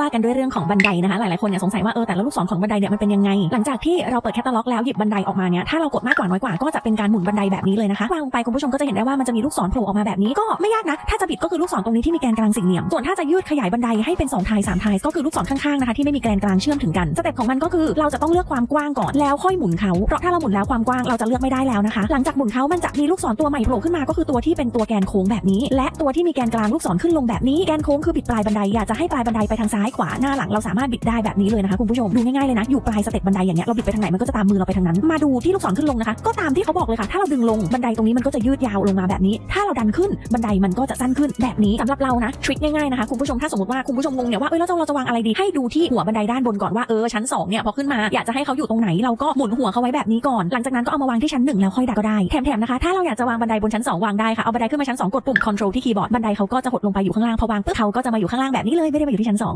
ว่ากันด้วยเรื่องของบันไดนะคะหลายๆคนเนี่ยสงสัยว่าเออแต่ละลูกศรของบันไดเนี่ยมันเป็นยังไง หลังจากที่เราเปิดแคตตาล็อกแล้วหยิบบันไดออกมาเนี่ยถ้าเรากดมากกว่าน้อยกว่าก็จะเป็นการหมุนบันไดแบบนี้เลยนะคะวางลงไปคุณผู้ชมก็จะเห็นได้ว่ามันจะมีลูกศรโผล่ออกมาแบบนี้ก็ไม่ยากนะ ถ้าจะบิดก็คือลูกศรตรงนี้ที่มีแกนกลางสี่เหลี่ยมส่วนถ้าจะยืดขยายบันไดให้เป็นสองทายสามทายก็คือลูกศรข้างๆนะคะที่ไม่มีแกนกลางเชื่อมถึงกันสเต็ปของมันก็คือเราจะต้องเลือกความกว้างก่อนแล้วค่อยหมุนเขาเพราะถ้าเราหมุนแล้วความกว้างเราจะเลือกไม่ได้แล้วนะคะ หลังจากหมุนเขามันจะมีลูกศรตัวใหม่โผล่ขึ้นมาก็คือตัวที่เป็นตัวแกนโค้งแบบนี้ และตัวที่มีแกนกลางลูกศรขึ้นลงแบบนี้แกนโค้งคือบิดปลายบันไดอยากจะให้ปลายบันไดไปทางซ้ายายขวาหน้าหลังเราสามารถบิดได้แบบนี้เลยนะคะคุณผู้ชมดูง่ายๆเลยนะอยู่ปลายสเต็ปบันไดอย่างเงี้ยเราบิดไปทางไหนมันก็จะตามมือเราไปทางนั้นมาดูที่ลูกศรขึ้นลงนะคะ ก็ตามที่เขาบอกเลยค่ะ ถ้าเราดึงลงบันไดตรงนี้มันก็จะยืดยาวลงมาแบบนี้ ถ้าเราดันขึ้นบันไดมันก็จะสั้นขึ้นแบบนี้สำหรับเรานะทริคง่ายๆนะคะคุณผู้ชมถ้าสมมติว่าคุณผู้ชมงงเนี่ยว่าเอ้ยแล้วเราจะวางอะไรดีให้ดูที่หัวบันไดด้านบนก่อนว่าเออชั้นสองเนี่ยพอขึ้นมาอยากจะให้เขาอยู่ตรงไหนเราก็หมุนหัวเขาไว้แบบนี้ก่อน หลังจากนั้นก็เอามาวางที่ชั้นหนึ่งแล้วค่อยดัดก็ได้แถมๆนะคะถ้าเราอยากจะวางบันไดบนชั้นสองวางได้ค่ะเอาบันไดขึ้นมาชั้นสองกดปุ่ม control ที่คีย์บอร์ดบันไดเขาก็จะหดลงไปอยู่ข้างล่างพอวางปุ๊บเขาก็จะมาอยู่ข้างล่างแบบนี้เลยไม่ได้มาอยู่ที่ชั้นสอง